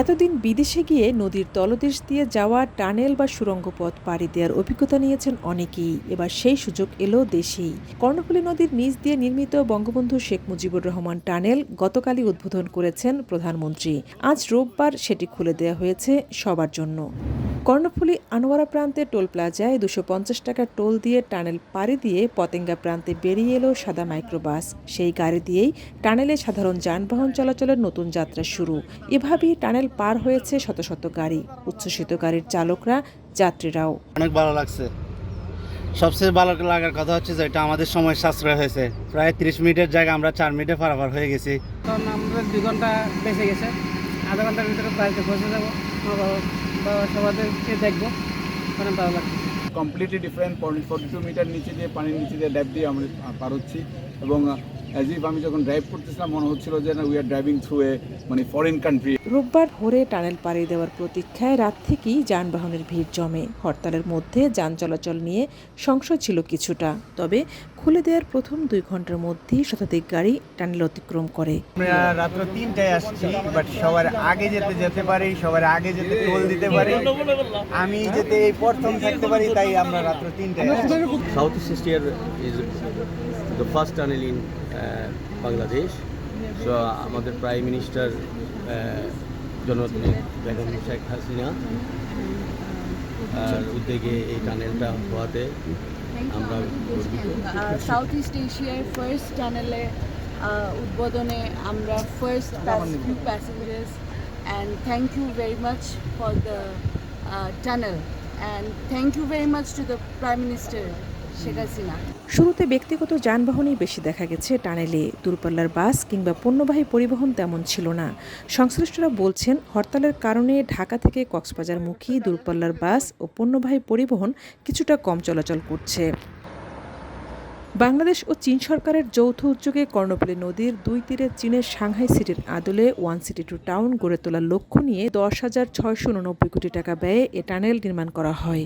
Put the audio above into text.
এতদিন বিদেশে গিয়ে নদীর তলদেশ দিয়ে যাওয়া টানেল বা সুরঙ্গ পথ পাড়ি দেওয়ার অভিজ্ঞতা নিয়েছেন অনেকেই। এবার সেই সুযোগ এলো দেশেই। কর্ণফুলী নদীর নিচ দিয়ে নির্মিত বঙ্গবন্ধু শেখ মুজিবুর রহমান টানেল গতকালই উদ্বোধন করেছেন প্রধানমন্ত্রী। আজ রোববার সেটি খুলে দেওয়া হয়েছে সবার জন্য। কর্ণফুলী আনোয়ারা প্রান্তে টোল প্লাজায় দুশো পঞ্চাশ টাকা টোল দিয়ে টানেল পাড়ি দিয়ে পতেঙ্গা প্রান্তে বেরিয়ে এলো সাদা মাইক্রোবাস। সেই গাড়ি দিয়েই টানেলে সাধারণ যানবাহন চলাচলের নতুন যাত্রা শুরু। এভাবেই টানেল পার হয়েছে শত শত গাড়ি। উচ্ছ্বসিত গাড়ির চালকরা যাত্রীরাও। অনেক ভালো লাগছে। সবচেয়ে ভালো লাগার কথা হচ্ছে যে এটা আমাদের সময় সাশ্রয় হয়েছে। প্রায় তিরিশ মিনিটের জায়গায় আমরা চার মিনিটে পারাপার হয়ে গেছি। আমাদের দুই ঘণ্টা বেঁচে গেছে। আধা ঘণ্টার ভিতরে বাড়িতে পৌঁছে যাব। সবাইকে দেখব মানে ভালো লাগছে completely different forty two metre নিচে দিয়ে, পানির নিচে দিয়ে ড্যাপ দিয়ে আমরা পার হচ্ছি। এবং অ্যাজ ইফ আমি যখন ড্রাইভ করতেছিলাম মনে হচ্ছিল যে না we are driving through a মানে ফরেন কান্ট্রি রোববার ভোরে টানেল পাড়ি দেওয়ার প্রতীক্ষায় রাত থেকেই যানবাহনের ভিড় জমে। হরতালের মধ্যে যান চলাচল নিয়ে সংশয় ছিল কিছুটা। তবে খুলে দেওয়ার প্রথম দুই ঘণ্টার মধ্যেই শতাধিক গাড়ি টানেল অতিক্রম করে। আমরা রাত্র তিনটায় আসছি বাট সবার আগে যেতে যেতে পারি সবার আগে যেতে টোল দিতে পারি। আমি যেতে এই প্রথম থাকতে পারি তাই আমরা রাত্র তিনটায় আসছি। Southeast Asia is the first tunnel in uh, so আমাদের প্রাইম মিনিস্টার জনপ্রিয় বেগম শেখ হাসিনা আর উদ্যোগে এই টানেলটা হওয়াতে আমরা সাউথ ইস্ট এশিয়ার ফার্স্ট টানেলে উদ্বোধনে আমরা first passengers and thank you very much for the tunnel and thank you very much to the prime minister শুরুতে ব্যক্তিগত যানবাহনই বেশি দেখা গেছে, টানেলে, দূরপাল্লার বাস কিংবা পণ্যবাহী পরিবহন তেমন ছিল না। সংশ্লিষ্টরা বলছেন, হরতালের কারণে ঢাকা থেকে কক্সবাজারমুখী দূরপাল্লার বাস ও পণ্যবাহী পরিবহন কিছুটা কম চলাচল করছে। বাংলাদেশ ও চীন সরকারের যৌথ উদ্যোগে কর্ণফুলী নদীর দুই তীরে চীনের সাংহাই সিটির আদলে ওয়ান সিটি টু টাউন গড়ে তোলার লক্ষ্য নিয়ে দশ হাজার ছয়শো উননব্বই কোটি টাকা ব্যয়ে এ টানেল নির্মাণ করা হয়।